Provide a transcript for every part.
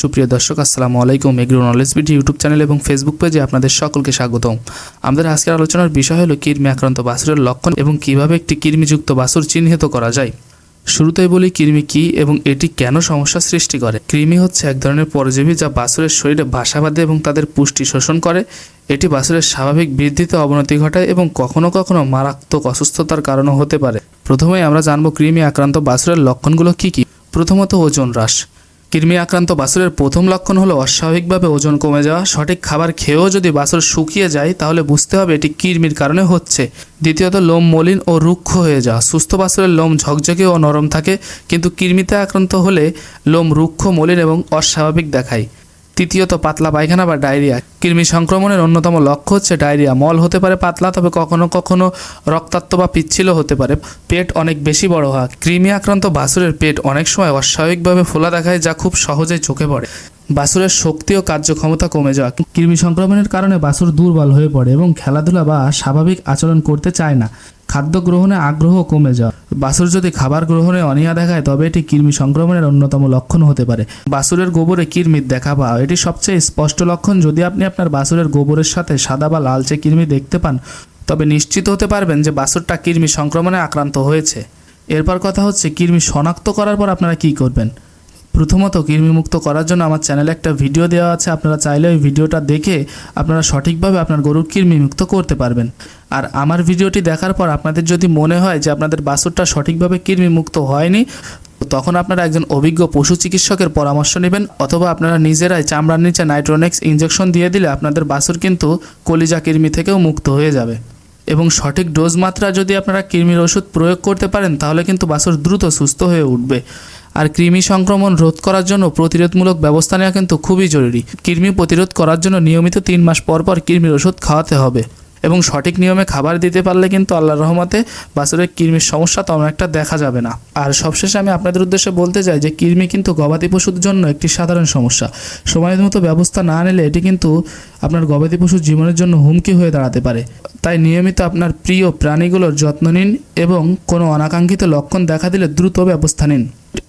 সুপ্রিয় দর্শক, আসসালামু আলাইকুম। Agro knowledge BD YouTube channel এবং ফেসবুক পেজে আপনাদের সকলকে স্বাগতম। আমাদের আজকের আলোচনার বিষয় হলো কৃমি আক্রান্ত বাছুরের লক্ষণ এবং কীভাবে একটি কৃমিযুক্ত বাছুর চিহ্নিত করা যায়। শুরুতেই বলি কৃমি কি এবং এটি কেন সমস্যা সৃষ্টি করে। কৃমি হচ্ছে এক ধরনের পরজীবী যা বাছুরের শরীরে বাসা বাঁধে এবং তাদের পুষ্টি শোষণ করে। এটি বাছুরের স্বাভাবিক বৃদ্ধিতে অবনতি ঘটায় এবং কখনো কখনো মারাত্মক অসুস্থতার কারণও হতে পারে। প্রথমেই আমরা জানব কৃমি আক্রান্ত বাছুরের লক্ষণগুলো কি কি। প্রথমত ওজন হ্রাস। কৃমি আক্রান্ত বাছুরের প্রথম লক্ষণ হলো অস্বাভাবিকভাবে ওজন কমে যাওয়া। সঠিক খাবার খেয়েও যদি বাছুর শুকিয়ে যায়, তাহলে বুঝতে হবে এটি কৃমির কারণে হচ্ছে। দ্বিতীয়ত, লোম মলিন ও রুক্ষ হয়ে যাওয়া। সুস্থ বাছুরের লোম ঝকঝকে ও নরম থাকে, কিন্তু কৃমিতে আক্রান্ত হলে লোম রুক্ষ, মলিন এবং অস্বাভাবিক দেখায়। তৃতীয়ত পাতলা পায়খানা বা ডায়রিয়া। কৃমি সংক্রমণের অন্যতম লক্ষ্য হচ্ছে ডায়রিয়া। মল হতে পারে পাতলা, তবে কখনো কখনো রক্তাক্ত বা পিচ্ছিল হতে পারে। পেট অনেক বেশি বড় হয় কৃমি আক্রান্ত বাছুরের পেট অনেক সময় অস্বাভাবিকভাবে ফোলা দেখায়, যা খুব সহজেই চোখে পড়ে। বাসুরের শক্তি ও কার্যক্ষমতা কমে যাওয়া। কৃমি সংক্রমণের কারণে বাছুর দুর্বল হয়ে পড়ে এবং খেলাধুলা বা স্বাভাবিক আচরণ করতে চায় না। খাদ্য গ্রহণে আগ্রহ কমে যাওয়া বাসুর যদি খাবার গ্রহণে অনীহা দেখায়, তবে এটি কৃমি সংক্রমণের অন্যতম লক্ষণ হতে পারে। বাসুরের গোবরে কৃমির দেখা পাওয়া, এটি সবচেয়ে স্পষ্ট লক্ষণ। যদি আপনি আপনার বাসুরের গোবরের সাথে সাদা বা লালচে কৃমি দেখতে পান, তবে নিশ্চিত হতে পারবেন যে বাসুরটা কৃমি সংক্রমণে আক্রান্ত হয়েছে। এরপর কথা হচ্ছে, কৃমি শনাক্ত করার পর আপনারা কী করবেন? প্রথমত কৃমিমুক্ত করার জন্য আমার চ্যানেলে একটা ভিডিও দেওয়া আছে, আপনারা চাইলে ওই ভিডিওটা দেখে আপনারা সঠিকভাবে আপনার গরুর কৃমিমুক্ত করতে পারবেন। আর আমার ভিডিওটি দেখার পর আপনাদের যদি মনে হয় যে আপনাদের বাছুরটা সঠিকভাবে কৃমিমুক্ত হয়নি তখন আপনারা একজন অভিজ্ঞ পশু চিকিৎসকের পরামর্শ নেবেন, অথবা আপনারা নিজেরাই চামড়ার নিচে নাইট্রোনেক্স ইঞ্জেকশন দিয়ে দিলে আপনাদের বাছুর কিন্তু কলিজা কৃমি থেকেও মুক্ত হয়ে যাবে। এবং সঠিক ডোজ মাত্রা যদি আপনারা কৃমির ওষুধ প্রয়োগ করতে পারেন, তাহলে কিন্তু বাছুর দ্রুত সুস্থ হয়ে উঠবে। আর কৃমি সংক্রমণ রোধ করার জন্য প্রতিরোধমূলক ব্যবস্থা নেওয়া কিন্তু খুবই জরুরি। কৃমি প্রতিরোধ করার জন্য নিয়মিত তিন মাস পর পর কৃমির ওষুধ খাওয়াতে হবে এবং সঠিক নিয়মে খাবার দিতে পারলে কিন্তু আল্লাহর রহমতে বাছুরের কৃমির সমস্যা তেমন একটা দেখা যাবে না। আর সবশেষে আমি আপনাদের উদ্দেশ্যে বলতে চাই যে কৃমি কিন্তু গবাদি পশুর জন্য একটি সাধারণ সমস্যা। সময়ের মতো ব্যবস্থা না নিলে এটি কিন্তু আপনার গবাদি পশুর জীবনের জন্য হুমকি হয়ে দাঁড়াতে পারে। তাই নিয়মিত আপনার প্রিয় প্রাণীগুলোর যত্ন নিন এবং কোনো অনাকাঙ্ক্ষিত লক্ষণ দেখা দিলে দ্রুত ব্যবস্থা নিন।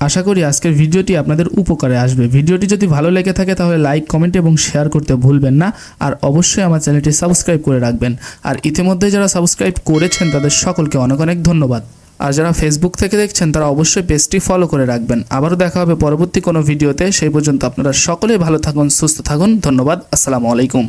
আশা করি আজকের ভিডিওটি আপনাদের উপকারে আসবে। ভিডিওটি যদি ভালো লেগে থাকে তাহলে লাইক, কমেন্ট এবং শেয়ার করতে ভুলবেন না। আর অবশ্যই আমার চ্যানেলটি সাবস্ক্রাইব করে রাখবেন। আর ইতিমধ্যে যারা সাবস্ক্রাইব করেছেন, তাদের সকলকে অনেক অনেক ধন্যবাদ। আর যারা ফেসবুক থেকে দেখছেন, তারা অবশ্যই পেজটি ফলো করে রাখবেন। আবারও দেখা হবে পরবর্তী কোনো ভিডিওতে। সেই পর্যন্ত আপনারা সকলেই ভালো থাকুন, সুস্থ থাকুন। ধন্যবাদ। আসসালামু আলাইকুম।